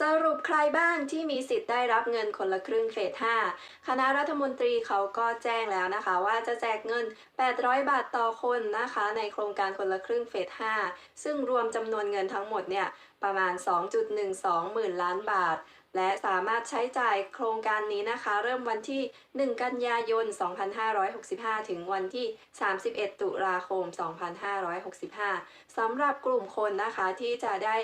สรุปใครบ้างที่มีสิทธิ์ได้รับเงินคนละครึ่งเฟส 5 คณะรัฐมนตรีเขาก็แจ้งแล้วนะคะ ว่าจะแจกเงิน 800 บาทต่อคนนะคะ ในโครงการคนละครึ่งเฟส 5 ซึ่งรวมจำนวนเงินทั้งหมดเนี่ยประมาณ 2.12 หมื่นล้านบาท และสามารถใช้จ่ายโครงการนี้นะคะ เริ่มวันที่ 1 กันยายน 2565 ถึงวันที่ 31 ตุลาคม 2565 สำหรับกลุ่มคนนะคะที่จะได้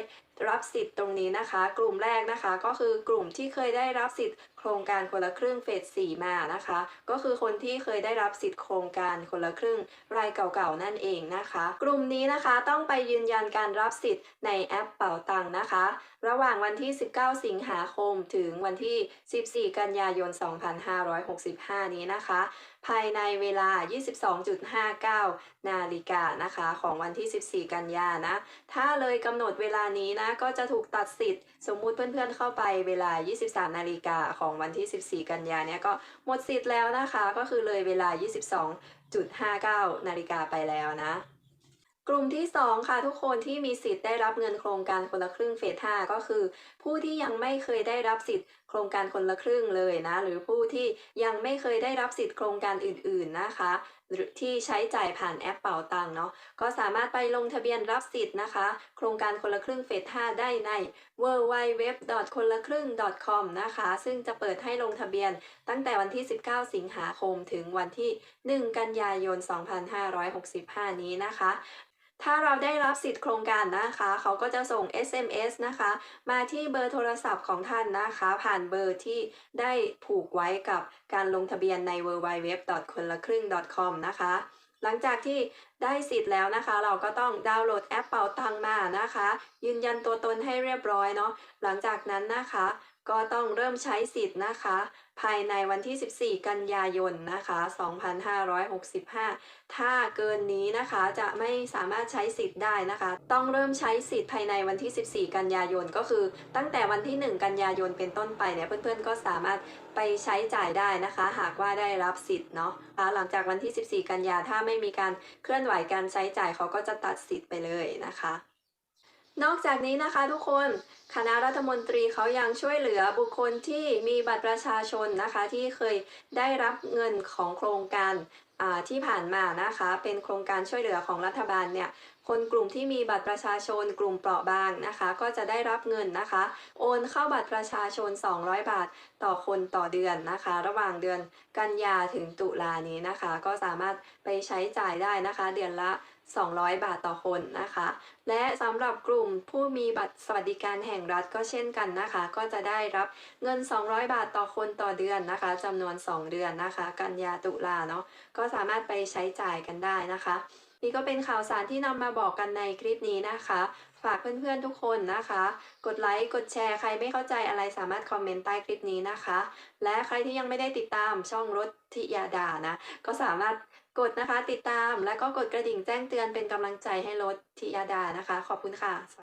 รับสิทธิ์ตรงนี้นะคะ กลุ่มแรกนะคะ ก็คือกลุ่มที่เคยได้รับสิทธิ์โครงการคนละครึ่งเฟส 4 มานะคะ ก็คือคนที่เคยได้รับสิทธิ์โครงการคนละครึ่งรายเก่าๆนั่นเองนะคะ กลุ่มนี้นะคะต้องไปยืนยันการรับสิทธิ์ในแอปเป่าตังค์นะคะ ระหว่างวันที่ 19 สิงหาคมถึงวันที่ 14 กันยายน 2565 นี้นะคะ ภายในเวลา 22.59 นาฬิกานะคะ ของวันที่ 14 กันยานะ ถ้าเลยกำหนดเวลานี้นะก็จะถูกตัดสิทธิ์ สมมุติเพื่อนๆเข้าไปเวลา 23 นาฬิกาของวันที่ 14 กันยาเนี่ยก็หมดสิทธิ์แล้วนะคะ ก็คือเลยเวลา 22.59 นาฬิกาไปแล้วนะ กลุ่มที่ 2 ค่ะทุกคนที่มีสิทธิ์ได้รับเงินโครงการคนละครึ่งเฟส 5 ก็คือ ผู้ที่ยังไม่เคยได้รับสิทธิ์ ครงการคนละครึ่งเลยนะ หรือผู้ที่ยังไม่เคยได้รับสิทธิ์โครงการอื่น ๆนะคะหรือที่ใช้จ่ายผ่านแอปเป่าตังเนาะก็สามารถไปลงทะเบียนรับสิทธิ์นะคะ โครงการคนละครึ่งเฟส 5 ได้ใน w w w คนละครึ่ง .com นะคะ ซึ่งจะเปิดให้ลงทะเบียนตั้งแต่วันที่ 19 สิงหาคมถึงวันที่ 1 กันยายน 2565 นี้นะคะ ถ้าเราได้รับสิทธิ์โครงการนะคะ เขาก็จะส่ง SMS นะคะ มาที่เบอร์โทรศัพท์ของท่านนะคะ ผ่านเบอร์ที่ได้ผูกไว้กับการลงทะเบียนใน w w w คนละครึ่ง .com นะคะ หลังจากที่ได้สิทธิ์แล้วนะคะ เราก็ต้องดาวน์โหลดแอปเป่าตังมานะคะ ยืนยันตัวตนให้เรียบร้อยเนาะหลังจากนั้นนะคะ ก็ต้องเริ่มใช้สิทธิ์นะคะ ภายในวันที่ 14 กันยายนนะคะ 2565 ถ้าเกินนี้นะคะจะไม่สามารถใช้สิทธิ์ได้นะคะ ต้องเริ่มใช้สิทธิ์ภายในวันที่ 14 กันยายน ก็คือตั้งแต่วันที่ 1 กันยายนเป็นต้นไปเนี่ยเพื่อนๆก็สามารถไปใช้จ่ายได้นะคะ หากว่าได้รับสิทธิ์เนาะอ่าหลังจากวันที่ 14 กันยาถ้าไม่มีการเคลื่อนไหวการใช้จ่ายเขาก็จะตัดสิทธิ์ไปเลยนะคะ นอกจากนี้นะคะทุกคน คณะรัฐมนตรีเขายังช่วยเหลือบุคคลที่มีบัตรประชาชนนะคะ ที่เคยได้รับเงินของโครงการที่ผ่านมานะคะ เป็นโครงการช่วยเหลือของรัฐบาลเนี่ยคนกลุ่มที่มีบัตรประชาชนกลุ่มเปราะบางนะคะ ก็จะได้รับเงินนะคะ โอนเข้าบัตรประชาชน 200 บาทต่อคนต่อเดือนนะคะ ระหว่างเดือนกันยาถึงตุลานี้นะคะ ก็สามารถไปใช้จ่ายได้นะคะ เดือนละ 200 บาทต่อคนนะคะ และสำหรับกลุ่มผู้มีบัตรสวัสดิการแห่งงรัฐก็เช่นกันนะคะ ก็จะได้รับเงิน 200 บาทต่อคนต่อเดือนนะคะจำนวน 2 เดือนนะคะ กันยาตุลาเนาะก็สามารถไปใช้จ่ายกันได้นะคะ นี่ก็เป็นข่าวสารที่นำมาบอกกันในคลิปนี้นะคะ ฝากเพื่อนๆทุกคนนะคะ กดไลค์กดแชร์ใครไม่เข้าใจอะไรสามารถคอมเมนต์ใต้คลิปนี้นะคะ และใครที่ยังไม่ได้ติดตามช่องรถทิยาดานะ ก็สามารถกดนะคะติดตามและก็กดกระดิ่งแจ้งเตือนเป็นกำลังใจให้รถทิยาดานะคะ ขอบคุณค่ะ